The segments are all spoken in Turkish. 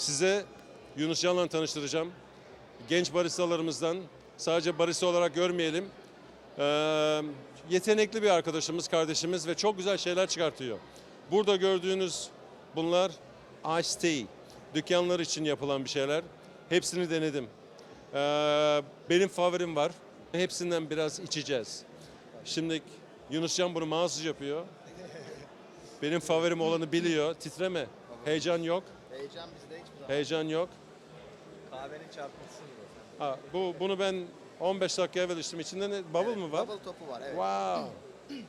Size Yunus Can'la tanıştıracağım. Genç baristalarımızdan sadece barista olarak görmeyelim. Ee, yetenekli bir arkadaşımız, kardeşimiz ve çok güzel şeyler çıkartıyor. Burada gördüğünüz bunlar Ice Tea. Dükkanlar için yapılan bir şeyler. Hepsini denedim. Ee, benim favorim var. Hepsinden biraz içeceğiz. Şimdi Yunus Can bunu mahsus yapıyor. Benim favorim olanı biliyor. Titreme. Heyecan yok. Heyecan bizde. Heyecan yok. Kahvenin çarpıntısı bu. Ha, bu bunu ben 15 dakika evvel içtim. İçinde ne? Bubble mı var? Bubble topu var evet. Wow.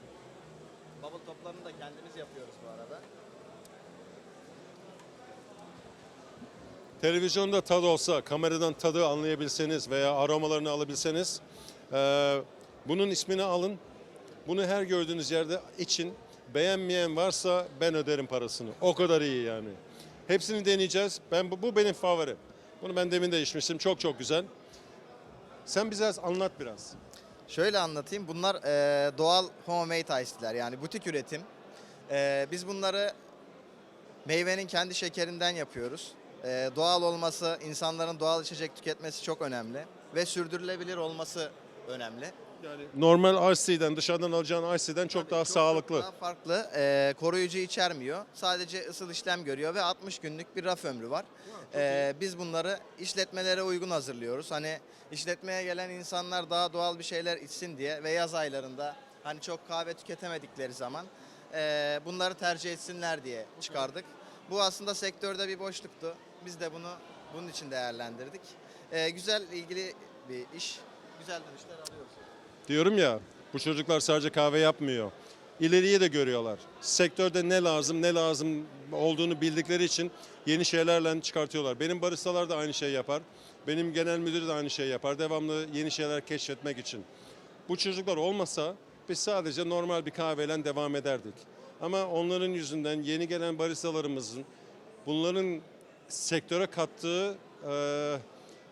Bubble toplarını da kendimiz yapıyoruz bu arada. Televizyonda tad olsa, kameradan tadı anlayabilseniz veya aromalarını alabilseniz eee, bunun ismini alın. Bunu her gördüğünüz yerde için. Beğenmeyen varsa ben öderim parasını. O kadar iyi yani. Hepsini deneyeceğiz. Ben bu, bu benim favorim. Bunu ben demin de içmiştim. Çok çok güzel. Sen bize anlat biraz. Şöyle anlatayım. Bunlar e, doğal homemade ice tea'ler yani butik üretim. E, biz bunları meyvenin kendi şekerinden yapıyoruz. E, doğal olması, insanların doğal içecek tüketmesi çok önemli. Ve sürdürülebilir olması önemli. Yani normal Ice Tea'den, dışarıdan alacağın Ice Tea'den çok Tabii daha çok sağlıklı. daha farklı. E, koruyucu içermiyor. Sadece ısıl işlem görüyor ve 60 günlük bir raf ömrü var. E, biz bunları işletmelere uygun hazırlıyoruz. Hani işletmeye gelen insanlar daha doğal bir şeyler içsin diye ve yaz aylarında hani çok kahve tüketemedikleri zaman e, bunları tercih etsinler diye çıkardık. Bu aslında sektörde bir boşluktu. Biz de bunu bunun için değerlendirdik. E, güzel ilgili bir iş. Güzel dönüşler alıyoruz. Diyorum ya bu çocuklar sadece kahve yapmıyor. İleriye de görüyorlar. Sektörde ne lazım ne lazım olduğunu bildikleri için yeni şeylerle çıkartıyorlar. Benim baristalar da aynı şey yapar. Benim genel müdür de aynı şey yapar. Devamlı yeni şeyler keşfetmek için. Bu çocuklar olmasa biz sadece normal bir kahveyle devam ederdik. Ama onların yüzünden yeni gelen baristalarımızın bunların sektöre kattığı eee,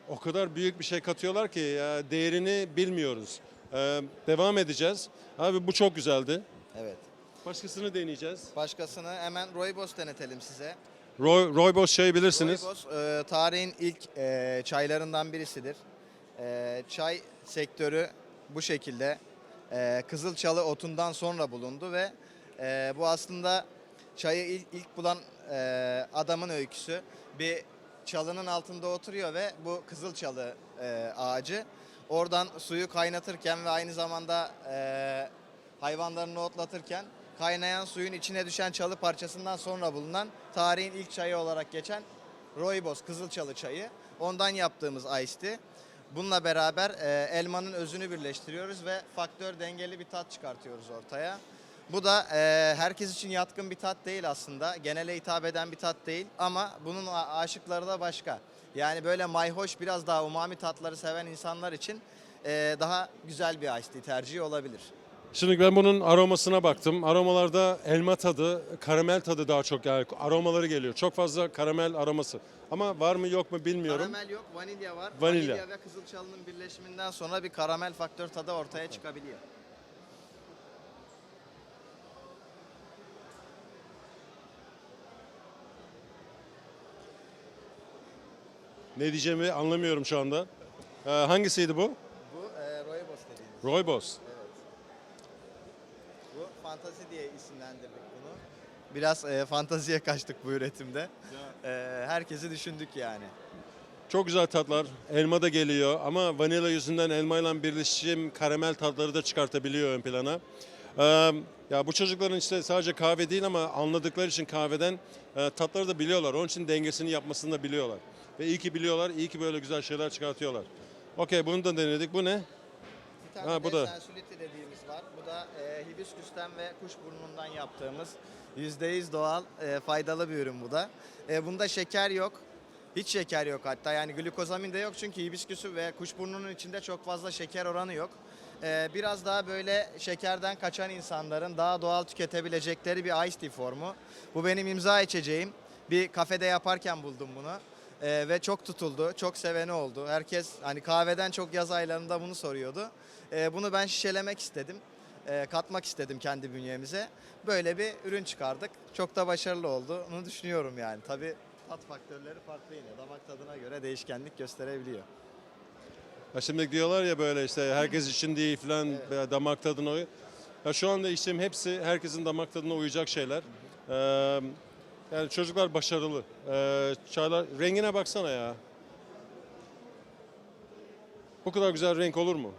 o kadar büyük bir şey katıyorlar ki ya, değerini bilmiyoruz. Eee, devam edeceğiz. Abi bu çok güzeldi. Evet. Başkasını deneyeceğiz. Başkasını hemen Rooibos denetelim size. Roy, Rooibos şey bilirsiniz. Rooibos e, tarihin ilk e, çaylarından birisidir. E, çay sektörü bu şekilde e, Kızılçalı otundan sonra bulundu ve e, bu aslında çayı ilk, ilk bulan e, adamın öyküsü. Bir çalının altında oturuyor ve bu Kızılçalı e, ağacı oradan suyu kaynatırken ve aynı zamanda e, hayvanlarını otlatırken kaynayan suyun içine düşen çalı parçasından sonra bulunan tarihin ilk çayı olarak geçen Rooibos Kızılçalı çayı. Ondan yaptığımız ice tea. Bununla beraber e, elmanın özünü birleştiriyoruz ve faktör dengeli bir tat çıkartıyoruz ortaya. Bu da e, herkes için yatkın bir tat değil aslında. Genele hitap eden bir tat değil ama bunun aşıkları da başka. Yani böyle mayhoş biraz daha umami tatları seven insanlar için e, daha güzel bir ice tea tercihi olabilir. Şimdi ben bunun aromasına baktım. Aromalarda elma tadı, karamel tadı daha çok yani aromaları geliyor. Çok fazla karamel aroması. Ama var mı yok mu bilmiyorum. Karamel yok, vanilya var. Vanilya. Vanilya, ve kızılçalının birleşiminden sonra bir karamel faktör tadı ortaya çıkabiliyor. Ne diyeceğimi anlamıyorum şu anda. Ee, hangisiydi bu? Bu e, rooibos dediğimiz. Rooibos. Bu fantazi diye isimlendirdik bunu. Biraz e, fantaziye kaçtık bu üretimde. E, herkesi düşündük yani. Çok güzel tatlar. Elma da geliyor ama vanilya yüzünden elmayla birleşim karamel tatları da çıkartabiliyor ön plana. Ee, ya bu çocukların işte sadece kahve değil ama anladıkları için kahveden e, tatları da biliyorlar. Onun için dengesini yapmasını da biliyorlar. Ve iyi ki biliyorlar, iyi ki böyle güzel şeyler çıkartıyorlar. Okey bunu da denedik. Bu ne? Bir tane Ha, bu de da. sensuliti dediğimiz var. Bu da e, hibisküsten ve kuşburnundan yaptığımız %100 doğal e, faydalı bir ürün bu da. E, bunda şeker yok. Hiç şeker yok hatta yani glikozamin de yok çünkü hibisküsü ve kuşburnunun içinde çok fazla şeker oranı yok. E, biraz daha böyle şekerden kaçan insanların daha doğal tüketebilecekleri bir ice tea formu. Bu benim imza içeceğim. Bir kafede yaparken buldum bunu. E, ve çok tutuldu. Çok seveni oldu. Herkes hani kahveden çok yaz aylarında bunu soruyordu. E, bunu ben şişelemek istedim. E, katmak istedim kendi bünyemize. Böyle bir ürün çıkardık. Çok da başarılı oldu. Onu düşünüyorum yani. Tabii tat faktörleri farklı yine. Damak tadına göre değişkenlik gösterebiliyor. Ya şimdi diyorlar ya böyle işte herkes için değil falan veya damak tadına uy. Ya şu anda içtiğim hepsi herkesin damak tadına uyacak şeyler. Ee, yani çocuklar başarılı. Ee, çaylar rengine baksana ya. Bu kadar güzel renk olur mu?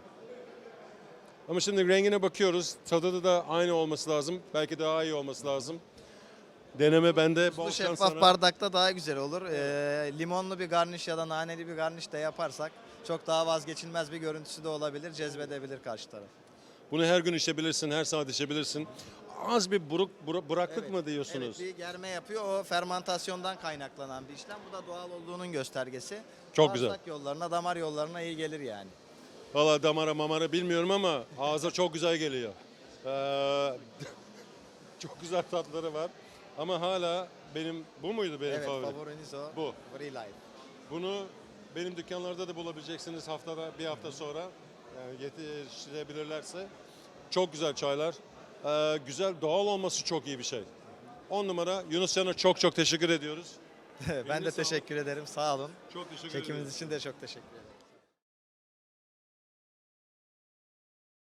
Ama şimdi rengine bakıyoruz. Tadı da aynı olması lazım. Belki daha iyi olması lazım. Deneme bende. Bu şeffaf sana. bardakta daha güzel olur. Ee, limonlu bir garniş ya da naneli bir garniş de yaparsak çok daha vazgeçilmez bir görüntüsü de olabilir, cezbedebilir karşı taraf. Bunu her gün içebilirsin, her saat içebilirsin. Az bir buruk, bura- buraklık mı diyorsunuz? Evet, bir germe yapıyor. O fermantasyondan kaynaklanan bir işlem. Bu da doğal olduğunun göstergesi. Çok güzel. Bağırsak yollarına, damar yollarına iyi gelir yani. Valla damara mamara bilmiyorum ama ağza çok güzel geliyor. Ee, çok güzel tatları var. Ama hala benim, bu muydu benim evet, favorim? favoriniz o. Bu. Free Life. Bunu benim dükkanlarda da bulabileceksiniz haftada, bir hafta sonra. Yani yetiştirebilirlerse. Çok güzel çaylar. Ee, güzel, doğal olması çok iyi bir şey. 10 numara. Yunus Can'a çok çok teşekkür ediyoruz. ben de teşekkür ederim. Sağ olun. Çok teşekkür Çekiminiz ediyoruz. için de çok teşekkür ederim.